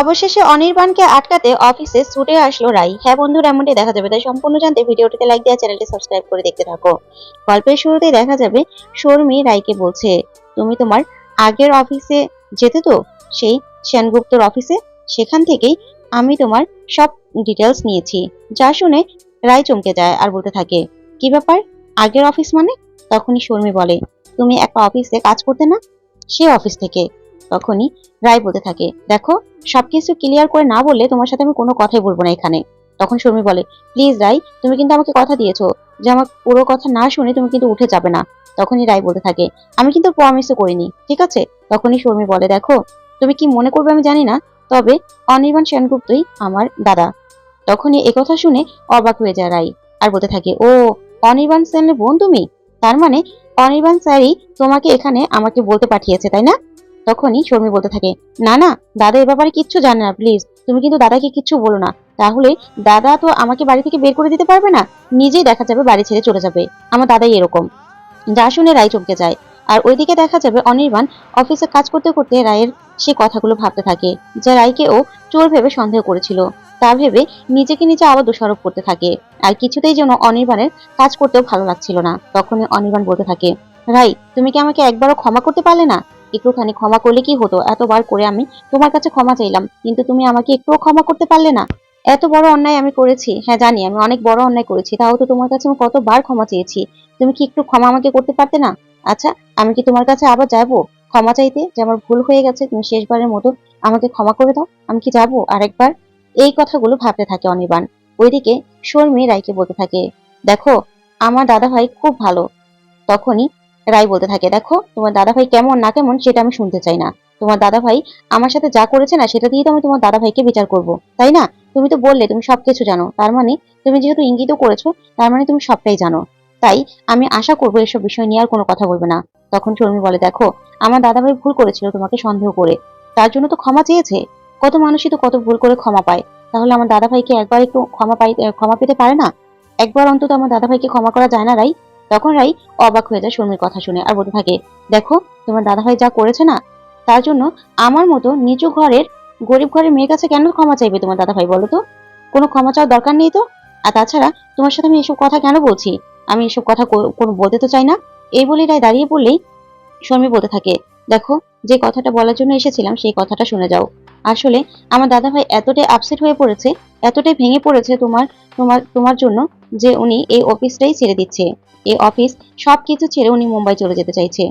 অবশেষে অনির্বাণকে আটকাতে অফিসে ছুটে আসলো রাই। হ্যাঁ বন্ধুরা, এমনটি দেখা যাবে। তাই সম্পূর্ণ জানতে ভিডিওটিতে লাইক দেওয়া চ্যানেলটি সাবস্ক্রাইব করে দেখতে থাকো। গল্পের শুরুতেই দেখা যাবে, শর্মি রাইকে বলছে, তুমি তোমার আগের অফিসে যেতে তো? সেই সেনগুপ্তর অফিসে? সেখান থেকেই আমি তোমার সব ডিটেলস নিয়েছি। যা শুনে রাই চমকে যায় আর বলতে থাকে, কি ব্যাপার? আগের অফিস মানে? তখনই শর্মি বলে, তুমি একটা অফিসে কাজ করতে না? সে অফিস থেকে। তখনই রায় বলতে থাকে, দেখো, সবকিছু ক্লিয়ার করে না বললে তোমার সাথে আমি কোনো কথাই বলব না এখানে। তখন শর্মি বলে প্লিজ রাই তুমি কিন্তু আমাকে কথা দিয়েছ। যে আমার পুরো কথা না শুনে তুমি কিন্তু উঠে যাবে না। তখনই রায় বলতে থাকে, আমি কিন্তু প্রমিসও করিনি, ঠিক আছে? তখনই শর্মি বলে, দেখো, তুমি কি মনে করবে আমি জানি না, তবে অনির্বাণ সেনগুপ্তই আমার দাদা। তখনই একথা শুনে অবাক হয়ে যায় রাই আর বলতে থাকে, ও, অনির্বাণ সেনের বোন তুমি? তার মানে অনির্বাণ স্যারই তোমাকে এখানে আমাকে বলতে পাঠিয়েছে, তাই না? তখনই শর্মি বলতে থাকে, না না, দাদা এ ব্যাপারে কিচ্ছু জানে না প্লিজ তুমি কিন্তু দাদাকে কিচ্ছু বলো না। তাহলে দাদা তো আমাকে বাড়ি থেকে বের করে দিতে পারবে না? নিজেই দেখা যাবে বাড়ি ছেড়ে চলে যাবে। আমার দাদাই এরকম। যা শুনে রায় চমকে যায়। আর ওইদিকে দেখা যাবে অনির্বাণ অফিসে কাজ করতে করতে রায়ের সে কথাগুলো ভাবতে থাকে, যা রায়কে ও চোর ভেবে সন্দেহ করেছিল। তা ভেবে নিজেকে নিজে আবার দোষারোপ করতে থাকে। আর কিছুতেই যেন অনির্বাণের কাজ করতেও ভালো লাগছিল না। তখনই অনির্বাণ বলতে থাকে রাই তুমি কি আমাকে একবারও ক্ষমা করতে পারলে না? একটুখানি ক্ষমা করলে কি হতো? এতবার করে আমি তোমার কাছে ক্ষমা চাইলাম, কিন্তু তুমি আমাকে একটুও ক্ষমা করতে পারলে না। এত বড় অন্যায় আমি করেছি। হ্যাঁ জানি, আমি অনেক বড় অন্যায় করেছি, তাও তো তোমার কাছে আমি কতবার ক্ষমা চেয়েছি। তুমি কি একটু ক্ষমা আমাকে করতে পারতে না? আচ্ছা আমি কি তোমার কাছে আবার যাব? ক্ষমা চাইতে যে আমার ভুল হয়ে গেছে, তুমি শেষবারের মতো আমাকে ক্ষমা করে দাও, আমি কি যাব আরেকবার? এই কথাগুলো ভাবতে থাকে অনির্বাণ। ওইদিকে শর্মি রায়কে বলতে থাকে, দেখো, আমার দাদা ভাই খুব ভালো। তখনই রায় বলতে থাকে, দেখো, তোমার দাদা ভাই কেমন না কেমন সেটা আমি শুনতে চাই না। তোমার দাদা ভাই আমার সাথে যা করেছে না, সেটা দিয়ে তো আমি তোমার দাদা ভাইকে বিচার করব, তাই না? তুমি তো বললে, তুমি সবকিছু জানো। তার মানে তুমি যেহেতু ইঙ্গিত করেছ, তার মানে তুমি সবটাই জানো। তাই আমি আশা করব এসব বিষয় নিয়ে আর কোনো কথা বলবে না। তখন শর্মি বলে, দেখো, আমার দাদা ভাই ভুল করেছিল তোমাকে সন্দেহ করে। তার জন্য তো ক্ষমা চেয়েছে। কত মানুষই তো কত ভুল করে ক্ষমা পায়। তাহলে আমার দাদা ভাইকে একবার একটু ক্ষমা পাই ক্ষমা পেতে পারে না? একবার অন্তত আমার দাদা ভাইকে ক্ষমা করা যায় না, রাই? তখন রাই অবাক হয়ে যায় শর্মির কথা শুনে আর বলতে থাকে, দেখো, তোমার দাদা ভাই যা করেছে না, তার জন্য আমার মতো নিচু ঘরের গরিব ঘরের মেয়ের কাছে কেন ক্ষমা চাইবে তোমার দাদা ভাই বলো তো? কোনো ক্ষমা চাওয়ার দরকার নেই তো? আর তাছাড়া তোমার সাথে আমি এসব কথা কেন বলছি? আমি এসব কথা কোনো বলতে তো চাই না। এই বলে রায় দাঁড়িয়ে পড়লেই শর্মি বলতে থাকে, দেখো, যে কথাটা বলার জন্য এসেছিলাম সেই কথাটা শুনে যাও। আসলে আমার দাদা ভাই এতটাই আপসেট হয়ে পড়েছে, এতটাই ভেঙে পড়েছে তোমার তোমার তোমার জন্য যে উনি এই অফিসটাই ছেড়ে দিচ্ছে। এই অফিস সবকিছু ছেড়ে উনি মুম্বাই চলে যেতে চাইছে।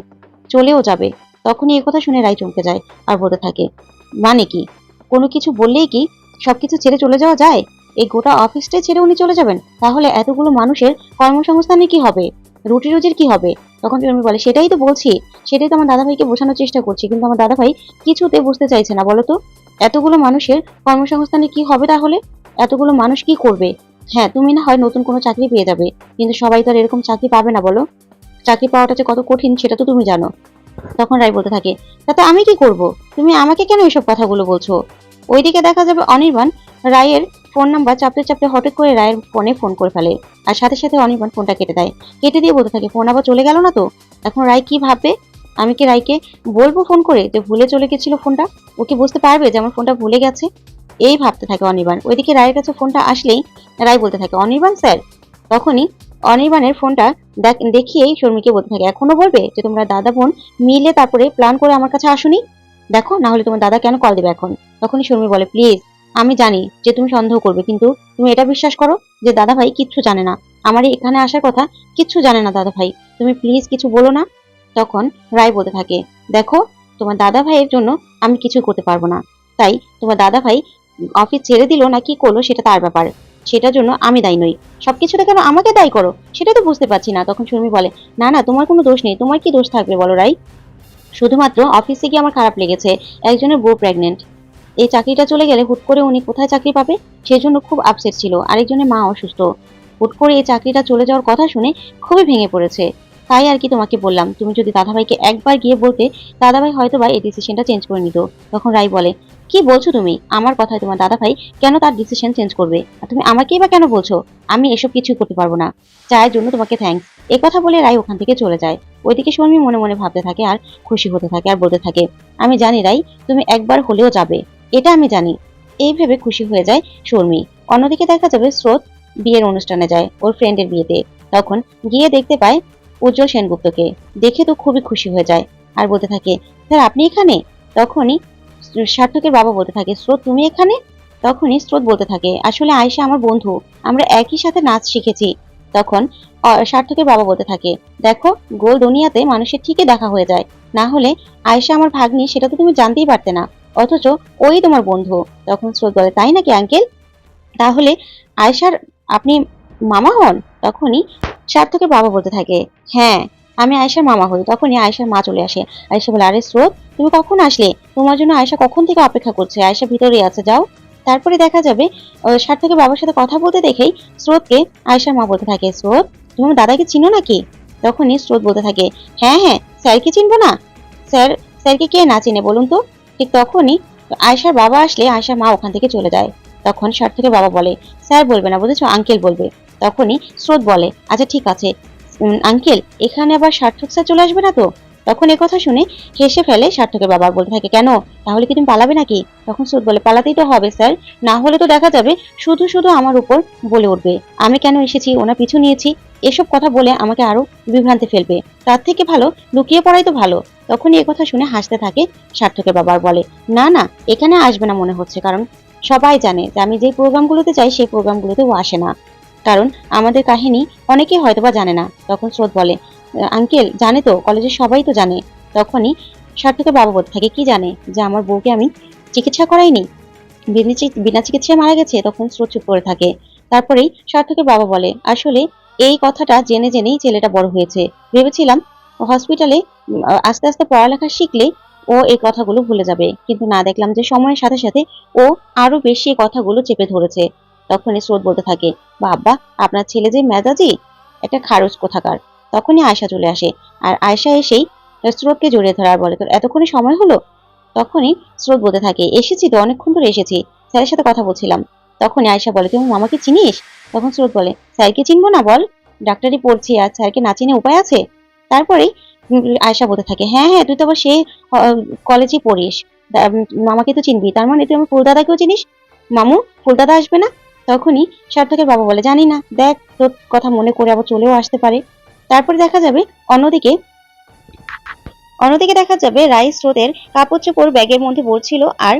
চলেও যাবে। তখনই এই কথা শুনে রায় চমকে যায় আর বলতে থাকে মানে কি? কোনো কিছু বললেই কি সবকিছু ছেড়ে চলে যাওয়া যায়? এই গোটা অফিসটাই ছেড়ে উনি চলে যাবেন? তাহলে এতগুলো মানুষের কর্মসংস্থানে কি হবে? রুটি রুজির কি হবে? তখন আমি বলে, সেটাই তো বলছি। সেটাই তো আমার দাদাভাইকে বোঝানোর চেষ্টা করছি। কিন্তু আমার দাদাভাই কিছুতে বুঝতে চাইছে না। বলো তো, এতগুলো মানুষের কর্মসংস্থানে কি হবে তাহলে? এতগুলো মানুষ কি করবে? হ্যাঁ তুমি না হয় নতুন কোনো চাকরি পেয়ে যাবে, কিন্তু সবাই তো আর এরকম চাকরি পাবে না, বলো। চাকরি পাওয়াটা যে কত কঠিন, সেটা তো তুমি জানো। তখন রায় বলতে থাকে, তাতে আমি কি করব? তুমি আমাকে কেন এসব কথাগুলো বলছো? ওইদিকে দেখা যাবে অনির্বাণ রায়ের ফোন নাম্বার চাপতে চাপতে হঠাৎ করে রায়ের ফোনে ফোন করে ফেলে, আর সাথে সাথে অনির্বাণ ফোনটা কেটে দেয়। কেটে দিয়ে বলতে থাকে, ফোন আবার চলে গেল না তো? এখন রায় কি ভাববে? আমি কি রায়কে বলব ফোন করে? যে ভুলে চলে গেছিল ফোনটা? ও কি বুঝতে পারবে যে আমার ফোনটা ভুলে গেছে? এই ভাবতে থাকে অনির্বাণ। ওইদিকে রায়ের কাছে ফোনটা আসলেই রায় বলতে থাকে, অনির্বাণ স্যার? তখনই অনির্বাণের ফোনটা দেখিয়েই শর্মিকে বলতে থাকে, এখনও বলবে যে তোমরা দাদা বোন মিলে তারপরে প্ল্যান করে আমার কাছে আসুনি? দেখো না হলে তোমার দাদা কেন কল দেবে এখন? তখনই শর্মি বলে প্লিজ আমি জানি যে তুমি সন্দেহ করবে, কিন্তু তুমি এটা বিশ্বাস করো যে দাদা ভাই কিচ্ছু জানে না। আমার এখানে আসার কথা কিচ্ছু জানে না দাদা ভাই। তুমি প্লিজ কিছু বলো না? তখন রায় বলতে থাকে, দেখো, তোমার দাদা ভাইয়ের জন্য আমি কিছু করতে পারব না। তাই তোমার দাদা ভাই অফিস ছেড়ে দিল না কি করল সেটা তার ব্যাপার। সেটার জন্য আমি দায়ী নই। সবকিছুতে কেন আমাকে দায়ী করো? সেটা তো বুঝতে পারছি না। তখন শর্মি বলে, না না, তোমার কোনো দোষ নেই। তোমার কি দোষ থাকবে বলো, রাই? শুধুমাত্র অফিসে গিয়ে আমার খারাপ লেগেছে। একজনের বউ প্রেগনেন্ট এই চাকরিটা চলে গেলে হুট করে উনি কোথায় চাকরি পাবে? সেজন্য খুব আপসেট ছিল। আরেকজনের মা অসুস্থ। হুট করে এই চাকরিটা চলে যাওয়ার কথা শুনে খুবই ভেঙে পড়েছে। তাই আর কি তোমাকে বললাম, তুমি যদি দাদাভাইকে একবার গিয়ে বলতে, দাদাভাই হয়তো বা এই ডিসিশনটা চেঞ্জ করে নিত। তখন রাই বলে কি বলছো তুমি? আমার কথায় তোমার দাদা ভাই কেন তার ডিসিশন চেঞ্জ করবে? আর তুমি আমাকেই বা কেন বলছো? আমি এসব কিছু করতে পারব না। চায়ের জন্য তোমাকে থ্যাঙ্কস এ কথা বলে রাই ওখান থেকে চলে যায়। ওইদিকে শর্মি মনে মনে ভাবতে থাকে আর খুশি হতে থাকে আর বলতে থাকে, আমি জানি রাই তুমি একবার হলেও যাবে। এটা আমি জানি। এই ভেবে খুশি হয়ে যায় শর্মী। অন্যদিকে দেখা যাবে স্রোত বিয়ের অনুষ্ঠানে যায় ওর ফ্রেন্ডের বিয়েতে। তখন গিয়ে দেখতে পায় উজ্জ্বল সেনগুপ্তকে। দেখে তো খুবই খুশি হয়ে যায় আর বলতে থাকে, স্যার, আপনি এখানে? তখনই সার্থকের বাবা বলতে থাকে, স্রোত, তুমি এখানে? তখনই স্রোত বলতে থাকে, আসলে আয়েশা আমার বন্ধু, আমরা একই সাথে নাচ শিখেছি। তখন সার্থকের বাবা বলতে থাকে, দেখো, গোল দুনিয়াতে মানুষের ঠিকই দেখা হয়ে যায়। না হলে আয়েশা আমার ভাগ্নি, সেটা তো তুমি জানতেই পারতে না। অথচ ওই তোমার বন্ধু। তখন স্রোত বলে, তাই নাকি আঙ্কেল? তাহলে আয়েশার আপনি মামা হন? তখনই সার্থকের বাবা বলতে থাকে হ্যাঁ। আমি আয়েশার মামা হই তখনই আয়েশার মা চলে আসে। আয়েশা বলে আরে স্রোত তুমি কখন আসলে? তোমার জন্য আয়েশা কখন থেকে অপেক্ষা করছে? আয়েশা ভিতরে আছে যাও। তারপরে দেখা যাবে আহ, সার্থকের বাবার সাথে কথা বলতে দেখেই স্রোতকে আয়েশার মা বলতে থাকে স্রোত তুমি দাদাকে চিনো নাকি? তখনই স্রোত বলতে থাকে হ্যাঁ হ্যাঁ স্যারকে চিনবো না? স্যার স্যারকে কে না চিনে বলুন তো? ঠিক তখনই আয়েশার বাবা আসলে আয়েশার মা ওখান থেকে চলে যায়। তখন সার্থকের বাবা বলে স্যার বলবে না বুঝেছ? আঙ্কেল বলবে। তখনই স্রোত বলে আচ্ছা ঠিক আছে। আঙ্কেল, এখানে আবার সার্থক স্যার চলে আসবে না তো? তখন কথা শুনে হেসে ফেলে সার্থকের বাবা বলতে থাকে কেন? তাহলে কি তুমি পালাবে নাকি? তখন স্রোত বলে, পালাতেই তো হবে স্যার। না হলে তো দেখা যাবে শুধু শুধু আমার উপর বলে উঠবে। আমি কেন এসেছি? ওনার পিছু নিয়েছি। এসব কথা বলে আমাকে আরও বিভ্রান্তে ফেলবে। তার থেকে ভালো লুকিয়ে পড়াই তো ভালো। তখনই কথা শুনে হাসতে থাকে সার্থকের বাবার বলে, না না, এখানে আসবে না মনে হচ্ছে। কারণ সবাই জানে যে আমি যে প্রোগ্রামগুলোতে যাই, সেই প্রোগ্রামগুলোতে ও আসে না। কারণ আমাদের কাহিনী অনেকেই হয়তোবা জানে না। তখন স্রোত বলে, আঙ্কেল, জানে তো, কলেজের সবাই তো জানে। তখনই সার্থকের বাবা থাকে, কি জানে যে আমার বউকে আমি চিকিৎসা করাইনি? বিনা চিকিৎসায় মারা গেছে, তখন স্রোত চুপ করে থাকে। তারপরেই সার্থকের বাবা বলে, আসলে এই কথাটা জেনে জেনেই ছেলেটা বড় হয়েছে। ভেবেছিলাম হসপিটালে আস্তে আস্তে পড়ালেখা শিখলে ও এই কথাগুলো ভুলে যাবে। কিন্তু না দেখলাম যে সময়ের সাথে সাথে ও আরও বেশি কথাগুলো চেপে ধরেছে। তখনই স্রোত বলতে থাকে বাবা আপনার ছেলে যে মেজাজি, একটা খারজ কোথাকার। তখনই আয়সা চলে আসে, আর আয়সা এসেই স্রোতকে জড়িয়ে ধরে আর বলে, তোর এতক্ষণে সময় হলো? তখনই স্রোত বলতে থাকে, এসেছি তো, অনেকক্ষণ ধরে এসেছি, স্যারের সাথে কথা বলছিলাম। তখনই আয়সা বলে তুমি মামাকে চিনিস? তখন স্রোত বলে, স্যারকে চিনবো না বল? ডাক্তারি পড়ছি আর স্যারকে না চিনে উপায় আছে? তারপরেই আয়সা বলতে থাকে হ্যাঁ হ্যাঁ তুই তো আবার সেই কলেজে পড়িস। মামাকে তো চিনবি, তার মানে তুই আমার ফুলদাদাকেও চিনিস? মামু, ফুলদাদা আসবে না? তখনই সার্থকের বাবা বলে, জানি না, দেখ, তোর কথা মনে করে আবার চলেও আসতে পারে। তারপরে দেখা যাবে অন্যদিকে অন্যদিকে দেখা যাবে রাই স্রোতের কাপড় চোপড় ব্যাগের মধ্যে পড়ছিল আর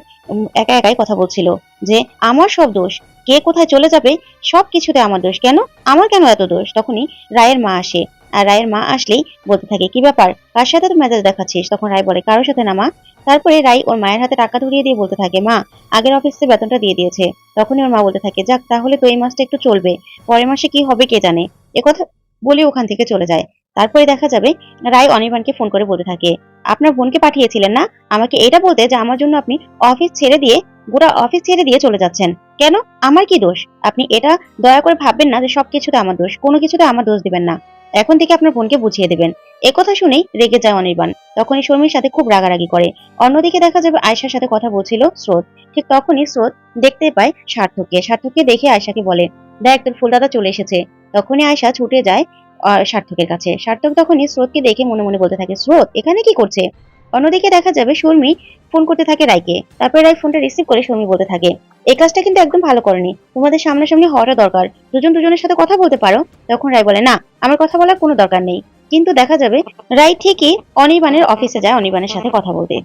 একা একাই কথা বলছিল যে, আমার সব দোষ। কে কোথায় চলে যাবে সব কিছুতে আমার দোষ। কেন? আমার কেন এত দোষ? তখনই রায়ের মা আসে। আর রায়ের মা আসলেই বলতে থাকে, কি ব্যাপার? কার সাথে তো মেজাজ দেখাচ্ছিস? তখন রায় বলে, কারোর সাথে না, মা। তারপরে রাই ওর মায়ের হাতে টাকা ধরিয়ে দিয়ে বলতে থাকে, মা, আগের অফিসে বেতনটা দিয়ে দিয়েছে। তখনই ওর মা বলতে থাকে, যাক, তাহলে তো এই মাসটা একটু চলবে। পরের মাসে কি হবে কে জানে? একথা বলে ওখান থেকে চলে যায়। তারপরে দেখা যাবে রায় অনির্বাণকে ফোন করে বলতে থাকে, আপনার বোনকে পাঠিয়েছিলেন না? আমাকে এটা বলতে যে আমার জন্য আপনি অফিস ছেড়ে দিয়ে, গোটা অফিস ছেড়ে দিয়ে চলে যাচ্ছেন। কেন? আমার কি দোষ? আপনি এটা দয়া করে ভাববেন না যে সবকিছুতে আমার দোষ। কোনো কিছুতে আমার দোষ দিবেন না। এখন থেকে আপনার বোনকে বুঝিয়ে দেবেন। একথা শুনেই রেগে যায় অনির্বাণ। তখনই শর্মির সাথে খুব রাগারাগি করে। অন্যদিকে দেখা যাবে আয়সার সাথে কথা বলছিল স্রোত। ঠিক তখনই স্রোত দেখতে পায় সার্থককে। সার্থককে দেখে আয়সাকে বলে, দেখ, তোর ফুলদাদা চলে এসেছে। তখনই আয়সা ছুটে যায় সার্থকের কাছে। সার্থক তখনই স্রোতকে দেখে মনে মনে বলতে থাকে, স্রোত, এখানে কি করছে? অন্যদিকে দেখা যাবে শর্মি ফোন করতে থাকে রায়কে তারপরে রায় ফোনটা রিসিভ করে শর্মি বলতে থাকে, এই কাজটা কিন্তু একদম ভালো করেনি। তোমাদের সামনাসামনি হওয়াটা দরকার। দুজন দুজনের সাথে কথা বলতে পারো। তখন রায় বলে, না, আমার কথা বলার কোনো দরকার নেই। কিন্তু দেখা যাবে রায় ঠিকই অনির্বাণের অফিসে যায় অনির্বাণের সাথে কথা বলতে।